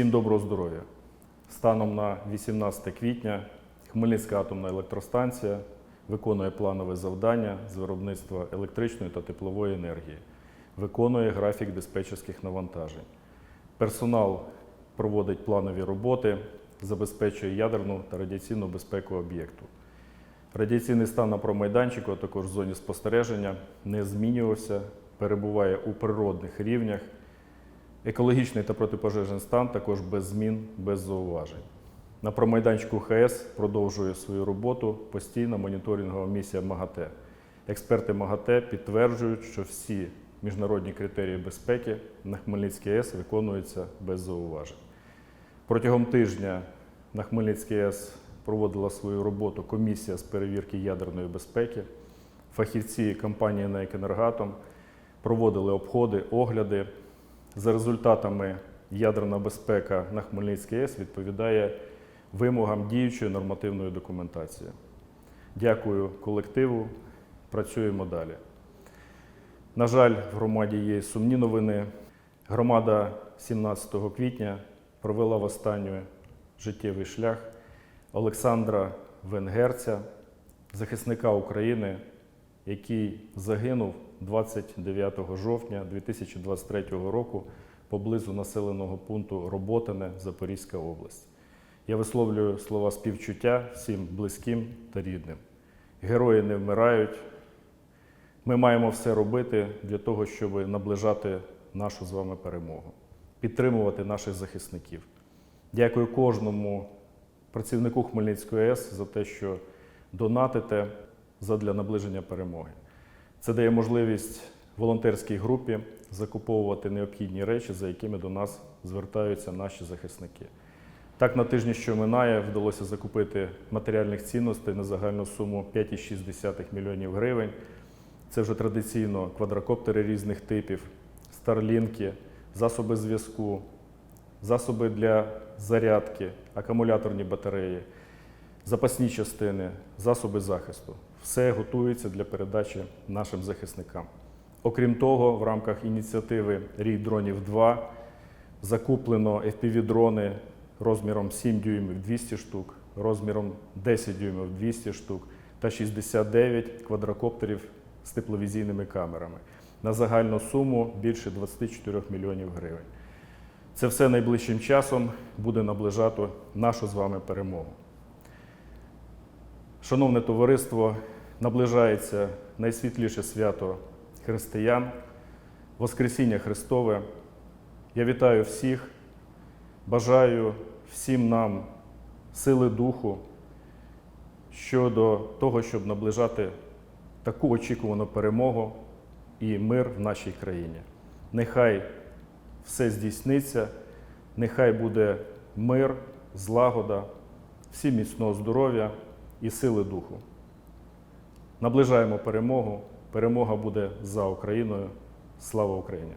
Всім доброго здоров'я! Станом на 18 квітня Хмельницька атомна електростанція виконує планове завдання з виробництва електричної та теплової енергії, виконує графік диспетчерських навантажень. Персонал проводить планові роботи, забезпечує ядерну та радіаційну безпеку об'єкту. Радіаційний стан на промайданчику, а також в зоні спостереження не змінювався, перебуває у природних рівнях. Екологічний та протипожежний стан також без змін, без зауважень. На промайданчику ХС продовжує свою роботу постійна моніторингова місія МАГАТЕ. Експерти МАГАТЕ підтверджують, що всі міжнародні критерії безпеки на Хмельницькій АЕС виконуються без зауважень. Протягом тижня на Хмельницькій АЕС проводила свою роботу комісія з перевірки ядерної безпеки. Фахівці компанії Некенергатом проводили обходи, огляди. За результатами ядерна безпека на Хмельницькій АЕС відповідає вимогам діючої нормативної документації. Дякую колективу. Працюємо далі. На жаль, в громаді є сумні новини. Громада 17 квітня провела в останню життєвий шлях Олександра Венгерця, захисника України, який загинув 29 жовтня 2023 року поблизу населеного пункту Роботине, Запорізька область. Я висловлюю слова співчуття всім близьким та рідним. Герої не вмирають. Ми маємо все робити для того, щоб наближати нашу з вами перемогу, підтримувати наших захисників. Дякую кожному працівнику Хмельницької АЕС за те, що донатите задля наближення перемоги. Це дає можливість волонтерській групі закуповувати необхідні речі, за якими до нас звертаються наші захисники. Так, на тижні, що минає, вдалося закупити матеріальних цінностей на загальну суму 5,6 мільйонів гривень. Це вже традиційно квадрокоптери різних типів, старлінки, засоби зв'язку, засоби для зарядки, акумуляторні батареї, запасні частини, засоби захисту. Все готується для передачі нашим захисникам. Окрім того, в рамках ініціативи Рій дронів 2 закуплено FPV-дрони розміром 7 дюймів 200 штук, розміром 10 дюймів 200 штук та 69 квадрокоптерів з тепловізійними камерами на загальну суму більше 24 мільйонів гривень. Це все найближчим часом буде наближати нашу з вами перемогу. Шановне товариство, наближається найсвітліше свято християн, Воскресіння Христове. Я вітаю всіх, бажаю всім нам сили духу щодо того, щоб наближати таку очікувану перемогу і мир в нашій країні. Нехай все здійсниться, нехай буде мир, злагода, всім міцного здоров'я і сили духу. Наближаємо перемогу. Перемога буде за Україною. Слава Україні!